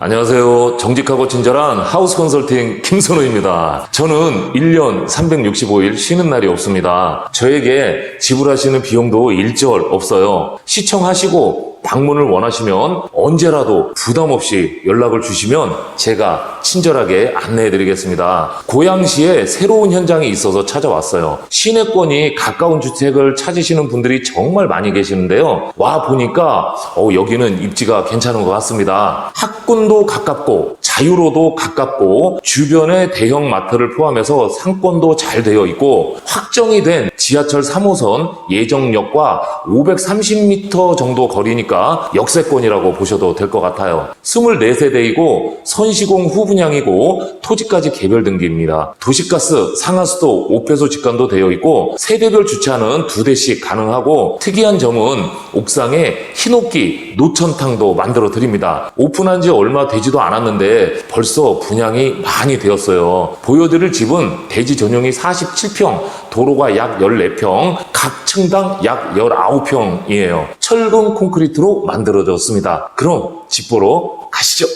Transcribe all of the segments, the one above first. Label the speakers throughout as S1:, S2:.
S1: 안녕하세요. 정직하고 친절한 하우스 컨설팅 김선호입니다. 저는 1년 365일 쉬는 날이 없습니다. 저에게 지불하시는 비용도 일절 없어요. 시청하시고 방문을 원하시면 언제라도 부담 없이 연락을 주시면 제가 친절하게 안내해 드리겠습니다. 고양시에 새로운 현장이 있어서 찾아왔어요. 시내권이 가까운 주택을 찾으시는 분들이 정말 많이 계시는데요. 와 보니까 어, 여기는 입지가 괜찮은 것 같습니다. 학군도 가깝고 자유로도 가깝고 주변에 대형 마트를 포함해서 상권도 잘 되어 있고 확정이 된 지하철 3호선 예정역과 530m 정도 거리니까 역세권이라고 보셔도 될 것 같아요. 24세대이고 선시공 후분양이고 토지까지 개별 등기입니다. 도시가스, 상하수도, 오폐소 직관도 되어 있고 세대별 주차는 두 대씩 가능하고 특이한 점은 옥상에 흰옥기, 노천탕도 만들어 드립니다. 오픈한 지 얼마 되지도 않았는데 벌써 분양이 많이 되었어요. 보여드릴 집은 대지 전용이 47평, 도로가 약 14평, 각 층당 약 19평이에요. 철근 콘크리트로 만들어졌습니다. 그럼 집 보러 가시죠.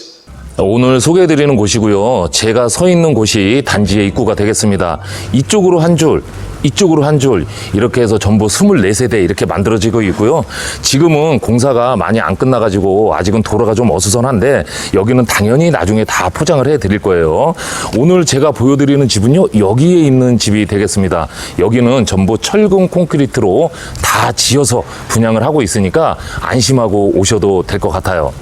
S1: 오늘 소개해드리는 곳이고요. 제가 서 있는 곳이 단지의 입구가 되겠습니다. 이쪽으로 한 줄, 이쪽으로 한 줄, 이렇게 해서 전부 24세대 이렇게 만들어지고 있고요. 지금은 공사가 많이 안 끝나가지고 아직은 도로가 좀 어수선한데 여기는 당연히 나중에 다 포장을 해 드릴 거예요. 오늘 제가 보여드리는 집은요, 여기에 있는 집이 되겠습니다. 여기는 전부 철근 콘크리트로 다 지어서 분양을 하고 있으니까 안심하고 오셔도 될 것 같아요.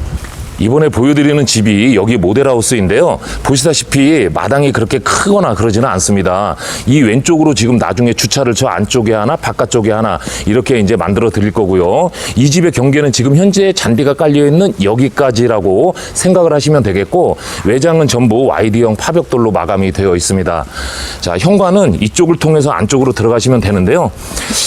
S1: 이번에 보여드리는 집이 여기 모델하우스인데요. 보시다시피 마당이 그렇게 크거나 그러지는 않습니다. 이 왼쪽으로 지금 나중에 주차를 저 안쪽에 하나, 바깥쪽에 하나 이렇게 이제 만들어 드릴 거고요. 이 집의 경계는 지금 현재 잔디가 깔려 있는 여기까지라고 생각을 하시면 되겠고 외장은 전부 YD형 파벽돌로 마감이 되어 있습니다. 자, 현관은 이쪽을 통해서 안쪽으로 들어가시면 되는데요.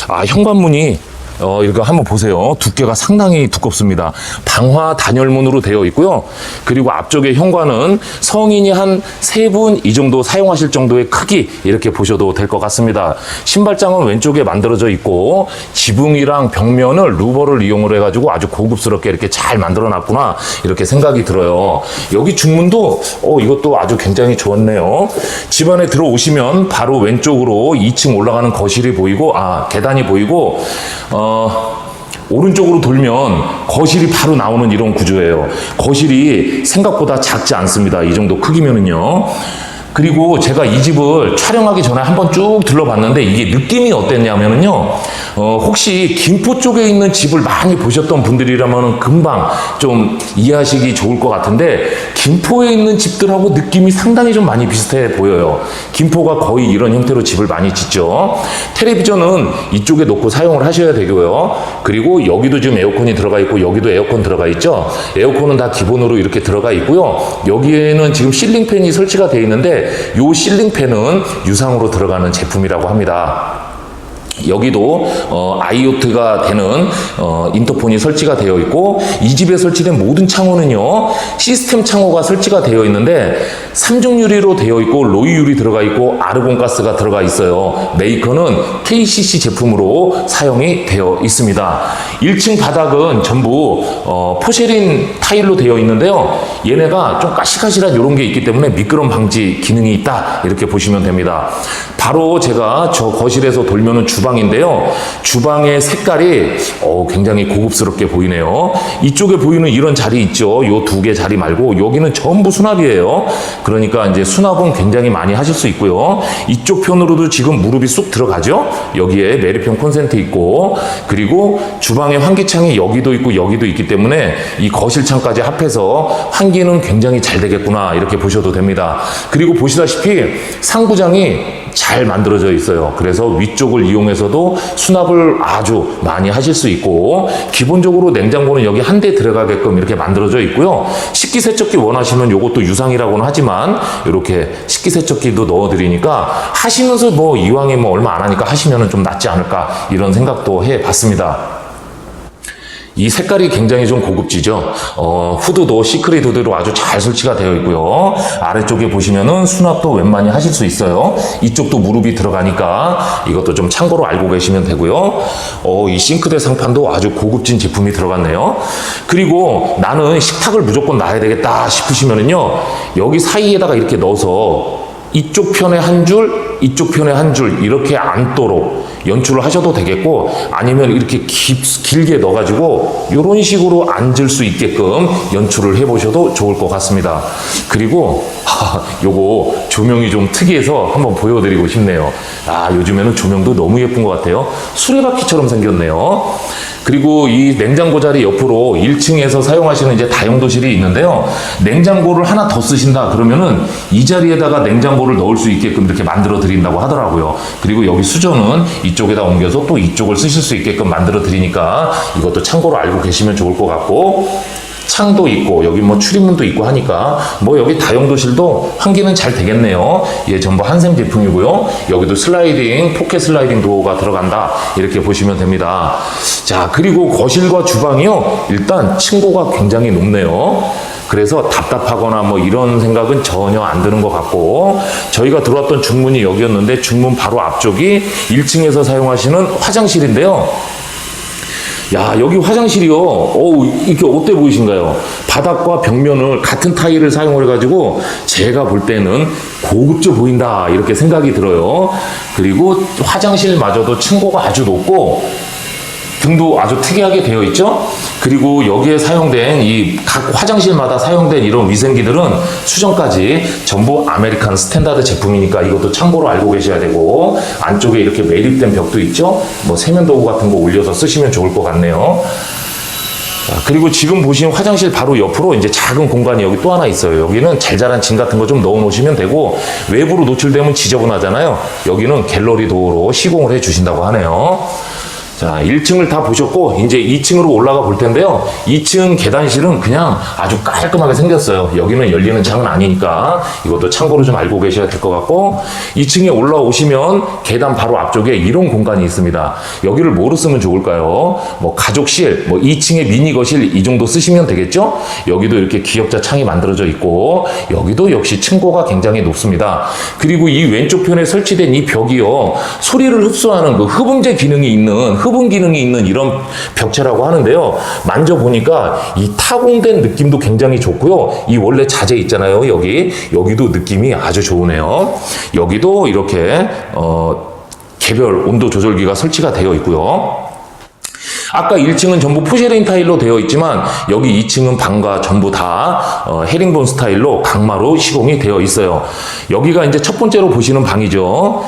S1: 아, 현관문이 어, 이거 한번 보세요. 두께가 상당히 두껍습니다. 방화 단열문으로 되어 있고요. 그리고 앞쪽에 현관은 성인이 한 세 분 이 정도 사용하실 정도의 크기 이렇게 보셔도 될 것 같습니다. 신발장은 왼쪽에 만들어져 있고 지붕이랑 벽면을 루버를 이용을 해가지고 아주 고급스럽게 이렇게 잘 만들어 놨구나 이렇게 생각이 들어요. 여기 중문도 어, 이것도 아주 굉장히 좋았네요. 집 안에 들어오시면 바로 왼쪽으로 2층 올라가는 거실이 보이고 아 계단이 보이고 어, 오른쪽으로 돌면 거실이 바로 나오는 이런 구조예요. 거실이 생각보다 작지 않습니다. 이 정도 크기면은요. 그리고 제가 이 집을 촬영하기 전에 한번 쭉 둘러봤는데 이게 느낌이 어땠냐면은요. 어, 혹시 김포 쪽에 있는 집을 많이 보셨던 분들이라면 금방 좀 이해하시기 좋을 것 같은데 김포에 있는 집들하고 느낌이 상당히 좀 많이 비슷해 보여요. 김포가 거의 이런 형태로 집을 많이 짓죠. 텔레비전은 이쪽에 놓고 사용을 하셔야 되고요. 그리고 여기도 지금 에어컨이 들어가 있고 여기도 에어컨 들어가 있죠. 에어컨은 다 기본으로 이렇게 들어가 있고요. 여기에는 지금 실링팬이 설치가 되어 있는데 이 실링팬은 유상으로 들어가는 제품이라고 합니다. 여기도 어, IoT가 되는 어, 인터폰이 설치가 되어 있고 이 집에 설치된 모든 창호는요 시스템 창호가 설치가 되어 있는데 삼중 유리로 되어 있고 로이 유리 들어가 있고 아르곤 가스가 들어가 있어요. 메이커는 KCC 제품으로 사용이 되어 있습니다. 1층 바닥은 전부 어, 포쉐린 타일로 되어 있는데요. 얘네가 좀 까시까시한 이런 게 있기 때문에 미끄럼 방지 기능이 있다 이렇게 보시면 됩니다. 바로 제가 저 거실에서 돌면은 주 방인데요. 주방의 색깔이 어, 굉장히 고급스럽게 보이네요. 이쪽에 보이는 이런 자리 있죠. 요 두 개 자리 말고 여기는 전부 수납이에요. 그러니까 이제 수납은 굉장히 많이 하실 수 있고요. 이쪽 편으로도 지금 무릎이 쑥 들어가죠. 여기에 메리평 콘센트 있고 그리고 주방의 환기창이 여기도 있고 여기도 있기 때문에 이 거실창까지 합해서 환기는 굉장히 잘 되겠구나 이렇게 보셔도 됩니다. 그리고 보시다시피 상부장이 잘 만들어져 있어요. 그래서 위쪽을 이용해서 도 수납을 아주 많이 하실 수 있고 기본적으로 냉장고는 여기 한 대 들어가게끔 이렇게 만들어져 있고요. 식기세척기 원하시면 이것도 유상이라고는 하지만 이렇게 식기세척기도 넣어드리니까 하시면서 뭐 이왕에 뭐 얼마 안 하니까 하시면은 좀 낫지 않을까 이런 생각도 해봤습니다. 이 색깔이 굉장히 좀 고급지죠. 어, 후드도 시크릿 후드로 아주 잘 설치가 되어 있고요. 아래쪽에 보시면은 수납도 웬만히 하실 수 있어요. 이쪽도 무릎이 들어가니까 이것도 좀 참고로 알고 계시면 되고요. 어, 이 싱크대 상판도 아주 고급진 제품이 들어갔네요. 그리고 나는 식탁을 무조건 놔야 되겠다 싶으시면은요. 여기 사이에다가 이렇게 넣어서 이쪽 편에 한 줄, 이쪽 편에 한 줄 이렇게 앉도록 연출을 하셔도 되겠고 아니면 이렇게 깁, 길게 넣어가지고 이런 식으로 앉을 수 있게끔 연출을 해보셔도 좋을 것 같습니다. 그리고 하, 요거 조명이 좀 특이해서 한번 보여드리고 싶네요. 아 요즘에는 조명도 너무 예쁜 것 같아요. 수레바퀴처럼 생겼네요. 그리고 이 냉장고 자리 옆으로 1층에서 사용하시는 이제 다용도실이 있는데요. 냉장고를 하나 더 쓰신다 그러면은 이 자리에다가 냉장고를 넣을 수 있게끔 이렇게 만들어 드 린다고 하더라고요. 그리고 여기 수저는 이쪽에다 옮겨서 또 이쪽을 쓰실 수 있게끔 만들어 드리니까 이것도 참고로 알고 계시면 좋을 것 같고 창도 있고 여기 뭐 출입문도 있고 하니까 뭐 여기 다용도실도 환기는 잘 되겠네요. 예, 전부 한샘 제품이고요. 여기도 슬라이딩 포켓 슬라이딩 도어가 들어간다 이렇게 보시면 됩니다. 자 그리고 거실과 주방이요 일단 층고가 굉장히 높네요. 그래서 답답하거나 뭐 이런 생각은 전혀 안 드는 것 같고 저희가 들어왔던 중문이 여기였는데 중문 바로 앞쪽이 1층에서 사용하시는 화장실인데요. 야 여기 화장실이요. 어우 이게 어때 보이신가요? 바닥과 벽면을 같은 타일을 사용을 해가지고 제가 볼 때는 고급져 보인다 이렇게 생각이 들어요. 그리고 화장실마저도 층고가 아주 높고 등도 아주 특이하게 되어 있죠. 그리고 여기에 사용된 이 각 화장실마다 사용된 이런 위생기들은 수정까지 전부 아메리칸 스탠다드 제품이니까 이것도 참고로 알고 계셔야 되고 안쪽에 이렇게 매립된 벽도 있죠. 뭐 세면 도구 같은 거 올려서 쓰시면 좋을 것 같네요. 자, 그리고 지금 보시는 화장실 바로 옆으로 이제 작은 공간이 여기 또 하나 있어요. 여기는 잘 자란 짐 같은 거 좀 넣어 놓으시면 되고 외부로 노출되면 지저분하잖아요. 여기는 갤러리 도어로 시공을 해 주신다고 하네요. 자, 1층을 다 보셨고, 이제 2층으로 올라가 볼 텐데요. 2층 계단실은 그냥 아주 깔끔하게 생겼어요. 여기는 열리는 창은 아니니까 이것도 참고로 좀 알고 계셔야 될 것 같고, 2층에 올라오시면 계단 바로 앞쪽에 이런 공간이 있습니다. 여기를 뭐로 쓰면 좋을까요? 뭐 가족실, 뭐 2층에 미니 거실 이 정도 쓰시면 되겠죠? 여기도 이렇게 기역자 창이 만들어져 있고, 여기도 역시 층고가 굉장히 높습니다. 그리고 이 왼쪽 편에 설치된 이 벽이요, 소리를 흡수하는 그 흡음재 기능이 있는 흡음 기능이 있는 이런 벽체라고 하는데요. 만져보니까 이 타공된 느낌도 굉장히 좋고요. 이 원래 자재 있잖아요. 여기. 여기도 느낌이 아주 좋으네요. 여기도 이렇게, 어, 개별 온도 조절기가 설치가 되어 있고요. 아까 1층은 전부 포쉐린 타일로 되어 있지만 여기 2층은 방과 전부 다 어, 헤링본 스타일로 강마로 시공이 되어 있어요. 여기가 이제 첫 번째로 보시는 방이죠.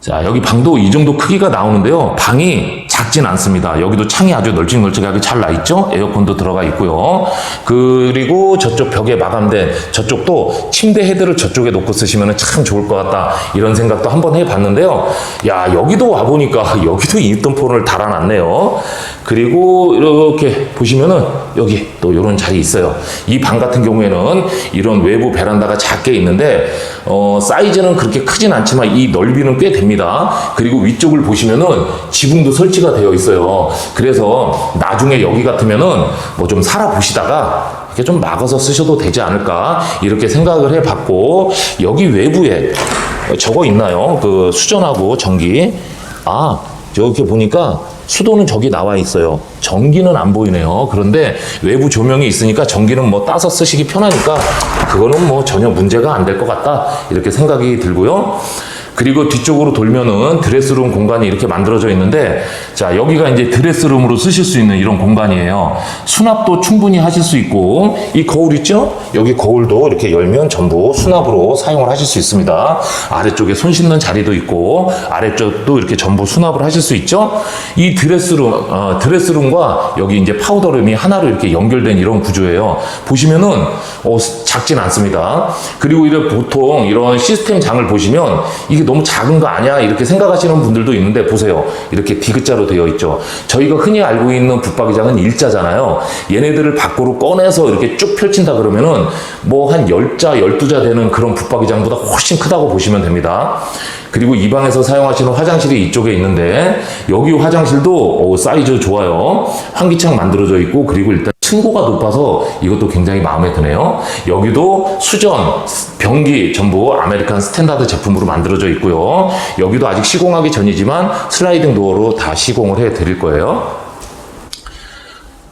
S1: 자, 여기 방도 이 정도 크기가 나오는데요. 방이 작진 않습니다. 여기도 창이 아주 널찍널찍하게 잘 나 있죠? 에어컨도 들어가 있고요. 그리고 저쪽 벽에 마감된 저쪽도 침대 헤드를 저쪽에 놓고 쓰시면 참 좋을 것 같다. 이런 생각도 한번 해봤는데요. 야, 여기도 와보니까 여기도 인턴폰을 달아놨네요. 그리고 이렇게 보시면은 여기 또 이런 자리 있어요. 이 방 같은 경우에는 이런 외부 베란다가 작게 있는데 어, 사이즈는 그렇게 크진 않지만 이 넓이는 꽤 됩니다. 그리고 위쪽을 보시면은 지붕도 설치가 되어 있어요. 그래서 나중에 여기 같으면은 뭐 좀 살아보시다가 이렇게 좀 막아서 쓰셔도 되지 않을까 이렇게 생각을 해봤고 여기 외부에 저거 있나요? 그 수전하고 전기 아 저렇게 보니까 수도는 저기 나와 있어요. 전기는 안 보이네요. 그런데 외부 조명이 있으니까 전기는 뭐 따서 쓰시기 편하니까 그거는 뭐 전혀 문제가 안 될 것 같다. 이렇게 생각이 들고요. 그리고 뒤쪽으로 돌면은 드레스룸 공간이 이렇게 만들어져 있는데 자 여기가 이제 드레스룸으로 쓰실 수 있는 이런 공간이에요. 수납도 충분히 하실 수 있고 이 거울 있죠? 여기 거울도 이렇게 열면 전부 수납으로 사용을 하실 수 있습니다. 아래쪽에 손 씻는 자리도 있고 아래쪽도 이렇게 전부 수납을 하실 수 있죠? 이 드레스룸 어, 드레스룸과 여기 이제 파우더룸이 하나로 이렇게 연결된 이런 구조예요. 보시면은 어, 작진 않습니다. 그리고 이런 보통 이런 시스템 장을 보시면 이게 너무 작은 거 아니야? 이렇게 생각하시는 분들도 있는데 보세요. 이렇게 디귿자로 되어 있죠. 저희가 흔히 알고 있는 붙박이장은 일자잖아요. 얘네들을 밖으로 꺼내서 이렇게 쭉 펼친다 그러면은 뭐 한 10자, 12자 되는 그런 붙박이장보다 훨씬 크다고 보시면 됩니다. 그리고 이 방에서 사용하시는 화장실이 이쪽에 있는데 여기 화장실도 어, 사이즈 좋아요. 환기창 만들어져 있고 그리고 일단 층고가 높아서 이것도 굉장히 마음에 드네요. 여기도 수전, 변기 전부 아메리칸 스탠다드 제품으로 만들어져 있고요. 여기도 아직 시공하기 전이지만 슬라이딩 도어로 다 시공을 해 드릴 거예요.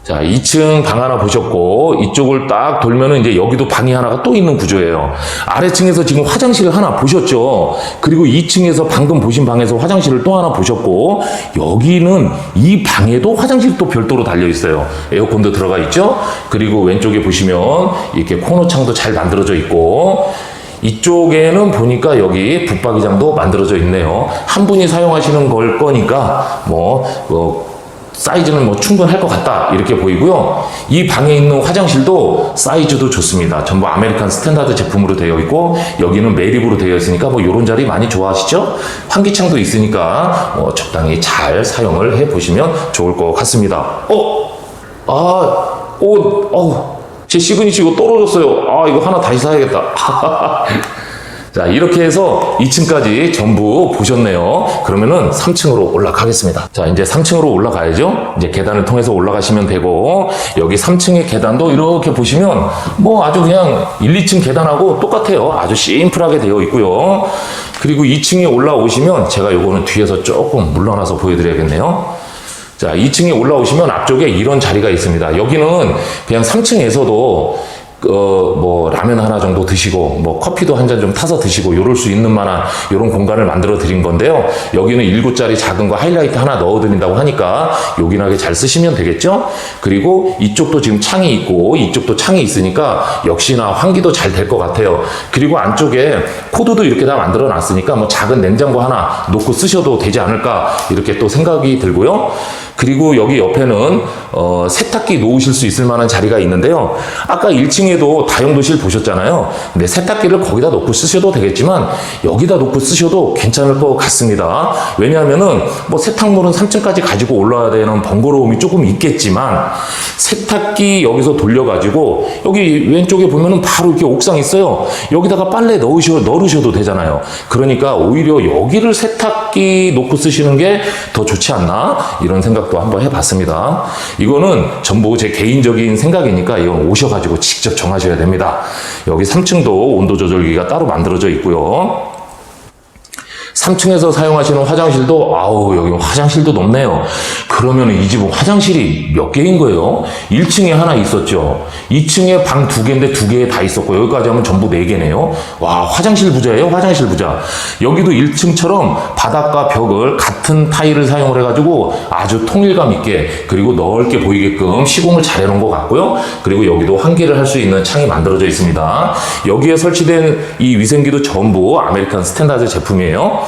S1: 자, 2층 방 하나 보셨고, 이쪽을 딱 돌면은 이제 여기도 방이 하나가 또 있는 구조예요. 아래층에서 지금 화장실을 하나 보셨죠? 그리고 2층에서 방금 보신 방에서 화장실을 또 하나 보셨고, 여기는 이 방에도 화장실이 또 별도로 달려 있어요. 에어컨도 들어가 있죠? 그리고 왼쪽에 보시면 이렇게 코너 창도 잘 만들어져 있고, 이쪽에는 보니까 여기 붙박이장도 만들어져 있네요. 한 분이 사용하시는 걸 거니까 뭐, 뭐 사이즈는 뭐 충분할 것 같다 이렇게 보이고요. 이 방에 있는 화장실도 사이즈도 좋습니다. 전부 아메리칸 스탠다드 제품으로 되어 있고 여기는 매립으로 되어 있으니까 뭐 이런 자리 많이 좋아하시죠? 환기창도 있으니까 뭐 적당히 잘 사용을 해 보시면 좋을 것 같습니다. 어? 아, 오, 어, 제 시그니처 이거 떨어졌어요. 아, 이거 하나 다시 사야겠다. 자, 이렇게 해서 2층까지 전부 보셨네요. 그러면은 3층으로 올라가겠습니다. 자, 이제 3층으로 올라가야죠. 이제 계단을 통해서 올라가시면 되고, 여기 3층의 계단도 이렇게 보시면 뭐 아주 그냥 1, 2층 계단하고 똑같아요. 아주 심플하게 되어 있고요. 그리고 2층에 올라오시면 제가 요거는 뒤에서 조금 물러나서 보여드려야겠네요. 자, 2층에 올라오시면 앞쪽에 이런 자리가 있습니다. 여기는 그냥 3층에서도 어, 뭐, 라면 하나 정도 드시고, 뭐, 커피도 한 잔 좀 타서 드시고, 요럴 수 있는 만한, 요런 공간을 만들어 드린 건데요. 여기는 7짜리 작은 거 하이라이트 하나 넣어 드린다고 하니까, 요긴하게 잘 쓰시면 되겠죠? 그리고 이쪽도 지금 창이 있고, 이쪽도 창이 있으니까, 역시나 환기도 잘 될 것 같아요. 그리고 안쪽에 코드도 이렇게 다 만들어 놨으니까, 뭐, 작은 냉장고 하나 놓고 쓰셔도 되지 않을까, 이렇게 또 생각이 들고요. 그리고 여기 옆에는 어, 세탁기 놓으실 수 있을 만한 자리가 있는데요. 아까 1층에도 다용도실 보셨잖아요. 근데 세탁기를 거기다 놓고 쓰셔도 되겠지만 여기다 놓고 쓰셔도 괜찮을 것 같습니다. 왜냐하면은 뭐 세탁물은 3층까지 가지고 올라야 되는 번거로움이 조금 있겠지만 세탁기 여기서 돌려가지고 여기 왼쪽에 보면은 바로 이렇게 옥상 있어요. 여기다가 빨래 넣으셔 넣으셔도 되잖아요. 그러니까 오히려 여기를 세탁기 놓고 쓰시는 게 더 좋지 않나 이런 생각 도 한번 해봤습니다. 이거는 전부 제 개인적인 생각이니까 이건 오셔가지고 직접 정하셔야 됩니다. 여기 3층도 온도 조절기가 따로 만들어져 있고요. 3층에서 사용하시는 화장실도 아우 여기 화장실도 높네요. 그러면 이 집은 화장실이 몇 개인 거예요? 1층에 하나 있었죠. 2층에 방 두 개인데 두 개에 다 있었고 여기까지 하면 전부 네 개네요. 와 화장실 부자예요, 화장실 부자. 여기도 1층처럼 바닥과 벽을 같은 타일을 사용을 해가지고 아주 통일감 있게 그리고 넓게 보이게끔 시공을 잘 해놓은 것 같고요. 그리고 여기도 환기를 할 수 있는 창이 만들어져 있습니다. 여기에 설치된 이 위생기도 전부 아메리칸 스탠다드 제품이에요.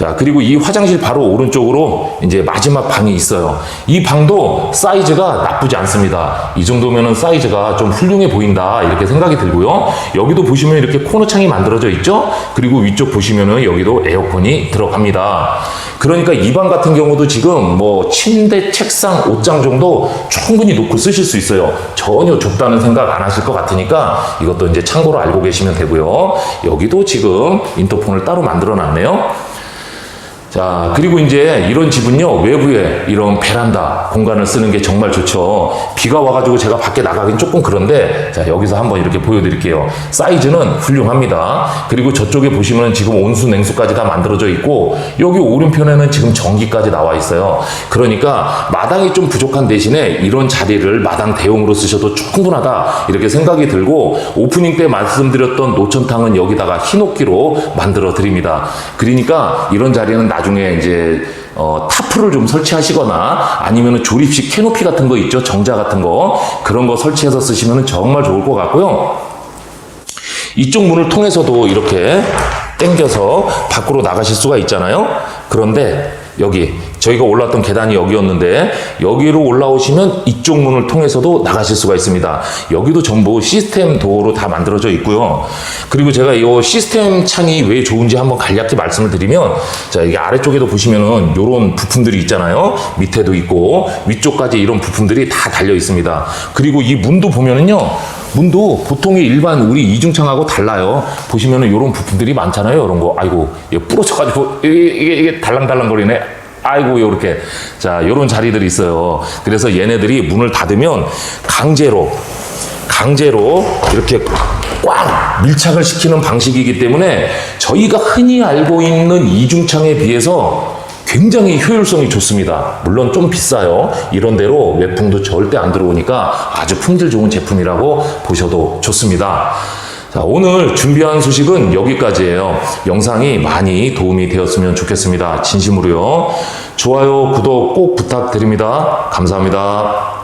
S1: 자, 그리고 이 화장실 바로 오른쪽으로 이제 마지막 방이 있어요. 이 방도 사이즈가 나쁘지 않습니다. 이 정도면은 사이즈가 좀 훌륭해 보인다. 이렇게 생각이 들고요. 여기도 보시면 이렇게 코너 창이 만들어져 있죠? 그리고 위쪽 보시면은 여기도 에어컨이 들어갑니다. 그러니까 이 방 같은 경우도 지금 뭐 침대, 책상, 옷장 정도 충분히 놓고 쓰실 수 있어요. 전혀 좁다는 생각 안 하실 것 같으니까 이것도 이제 참고로 알고 계시면 되고요. 여기도 지금 인터폰을 따로 만들어 놨네요. 자, 그리고 이제 이런 집은요, 외부에 이런 베란다 공간을 쓰는 게 정말 좋죠. 비가 와가지고 제가 밖에 나가긴 조금 그런데, 자, 여기서 한번 이렇게 보여드릴게요. 사이즈는 훌륭합니다. 그리고 저쪽에 보시면 지금 온수, 냉수까지 다 만들어져 있고, 여기 오른편에는 지금 전기까지 나와 있어요. 그러니까 마당이 좀 부족한 대신에 이런 자리를 마당 대용으로 쓰셔도 충분하다. 이렇게 생각이 들고, 오프닝 때 말씀드렸던 노천탕은 여기다가 흰옥기로 만들어 드립니다. 그러니까 이런 자리는 나 중에 이제 어, 타프를 좀 설치하시거나 아니면 조립식 캐노피 같은 거 있죠? 정자 같은 거. 그런 거 설치해서 쓰시면 정말 좋을 것 같고요. 이쪽 문을 통해서도 이렇게 당겨서 밖으로 나가실 수가 있잖아요. 그런데 여기 저희가 올랐던 계단이 여기였는데 여기로 올라오시면 이쪽 문을 통해서도 나가실 수가 있습니다. 여기도 전부 시스템 도어로 다 만들어져 있고요. 그리고 제가 이 시스템 창이 왜 좋은지 한번 간략히 말씀을 드리면 자 이게 아래쪽에도 보시면은 이런 부품들이 있잖아요. 밑에도 있고 위쪽까지 이런 부품들이 다 달려 있습니다. 그리고 이 문도 보면은요. 문도 보통의 일반 우리 이중창하고 달라요. 보시면은 이런 부품들이 많잖아요. 이런 거. 아이고, 이게 부러져가지고 이게, 이게, 이게 달랑달랑거리네. 아이고, 요렇게. 자, 요런 자리들이 있어요. 그래서 얘네들이 문을 닫으면 강제로, 강제로 이렇게 꽉 밀착을 시키는 방식이기 때문에 저희가 흔히 알고 있는 이중창에 비해서 굉장히 효율성이 좋습니다. 물론 좀 비싸요. 이런 데로 외풍도 절대 안 들어오니까 아주 품질 좋은 제품이라고 보셔도 좋습니다. 자, 오늘 준비한 소식은 여기까지예요. 영상이 많이 도움이 되었으면 좋겠습니다. 진심으로요. 좋아요, 구독 꼭 부탁드립니다. 감사합니다.